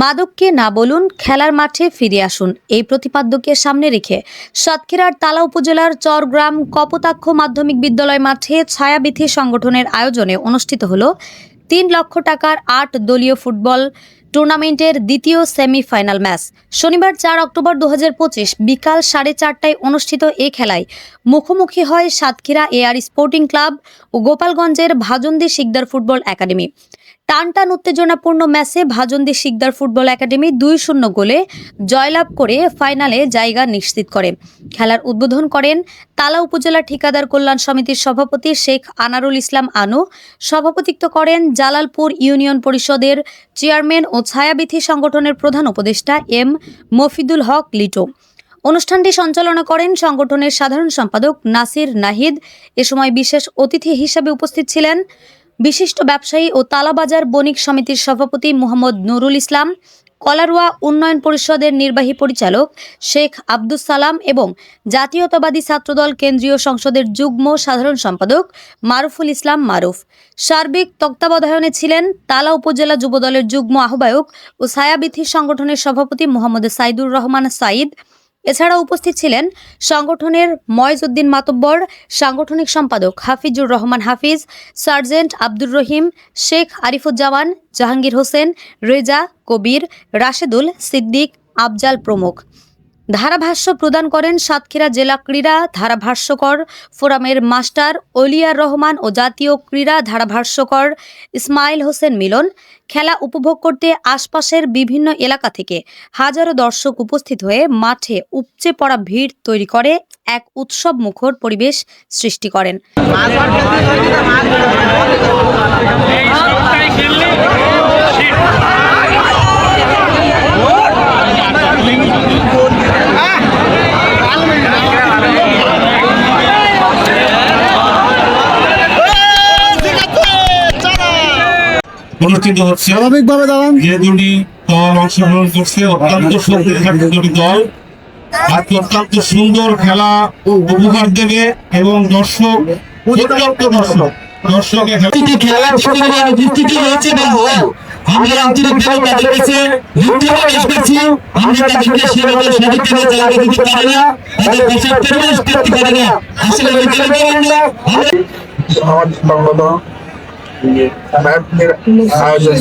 মাদককে না বলুন, খেলার মাঠে ফিরে আসুন। এই প্রতিপাদ্যকে সামনে রেখে সাতক্ষীরার তালা উপজেলার চরগ্রাম কপোতাক্ষ মাধ্যমিক বিদ্যালয় মাঠে ছায়াবিথি সংগঠনের আয়োজনে অনুষ্ঠিত হল তিন লক্ষ টাকার আট দলীয় ফুটবল টুর্নামেন্টের দ্বিতীয় সেমিফাইনাল ম্যাচ। শনিবার চার অক্টোবর দু হাজার পঁচিশ বিকাল সাড়ে চারটায় অনুষ্ঠিত এ খেলায় মুখোমুখি হয় সাতক্ষীরা এআর স্পোর্টিং ক্লাব ও গোপালগঞ্জের ভাজন্দি শিকদার ফুটবল একাডেমি। টানটান উত্তেজনাপূর্ণ ম্যাচে ভাজন্দি শিকদার ফুটবল একাডেমি দুই শূন্য গোলে জয়লাভ করে ফাইনালে জায়গা নিশ্চিত করে। খেলার উদ্বোধন করেন তালা উপজেলা ঠিকাদার কল্যাণ সমিতির সভাপতি শেখ আনারুল ইসলাম আনু। সভাপতিত্ব করেন জালালপুর ইউনিয়ন পরিষদের চেয়ারম্যান ও ছায়াবিথি সংগঠনের প্রধান উপদেষ্টা এম মফিদুল হক লিটো। অনুষ্ঠানটি সঞ্চালনা করেন সংগঠনের সাধারণ সম্পাদক নাসির নাহিদ। এ সময় বিশেষ অতিথি হিসেবে উপস্থিত ছিলেন বিশিষ্ট ব্যবসায়ী ও তালাবাজার বণিক সমিতির সভাপতি মোহাম্মদ নুরুল ইসলাম, কলারোয়া উন্নয়ন পরিষদের নির্বাহী পরিচালক শেখ আব্দুস সালাম এবং জাতীয়তাবাদী ছাত্রদল কেন্দ্রীয় সংসদের যুগ্ম সাধারণ সম্পাদক মারুফুল ইসলাম মারুফ। সার্বিক তত্ত্বাবধায়নে ছিলেন তালা উপজেলা যুবদলের যুগ্ম আহ্বায়ক ও ছায়াবিথি সংগঠনের সভাপতি মোহাম্মদ সাইদুর রহমান সাইদ এছাড়া উপস্থিত ছিলেন সংগঠনের ময়জউদ্দিন মাতব্বর, সাংগঠনিক সম্পাদক হাফিজুর রহমান হাফিজ, সার্জেন্ট আব্দুর রহিম, শেখ আরিফুজ্জামান, জাহাঙ্গীর হোসেন, রেজা কবির, রাশেদুল সিদ্দিক, আফজাল প্রমুখ। ধারাভাষ্য প্রদান করেন সাতক্ষীরা জেলা ক্রীড়া ধারাভাষ্যকর ফোরামের মাস্টার অলিয়ার রহমান ও জাতীয় ক্রীড়া ধারাভাষ্যকর ইসমাইল হোসেন মিলন। খেলা উপভোগ করতে আশপাশের বিভিন্ন এলাকা থেকে হাজারো দর্শক উপস্থিত হয়ে মাঠে উপচে পড়া ভিড় তৈরি করে এক উৎসব মুখর পরিবেশ সৃষ্টি করেন। অনুষ্ঠিত হচ্ছে স্বাভাবিকভাবে দাঁড়ান। যে দুটি দল অংশগ্রহণ করছে অত্যন্ত শক্তিশালী দুটি দল। আজকে অত্যন্ত সুন্দর খেলা উপহার দেবে এবং দর্শক অত্যন্ত দর্শক দর্শকে প্রতিটি খেলার শুরুতে উপস্থিত হয়েছে এবং আমরা আন্তরিকভাবে তাদের কাছে ধন্যবাদ জানাচ্ছি আমরা তাদেরকে সেভাবে সঠিকভাবে জায়গা দিতে পারি না তাদের দেশের পরিবেশ করতে পারি না আসলে আমরা। সমাজ বাংলা আয়োজন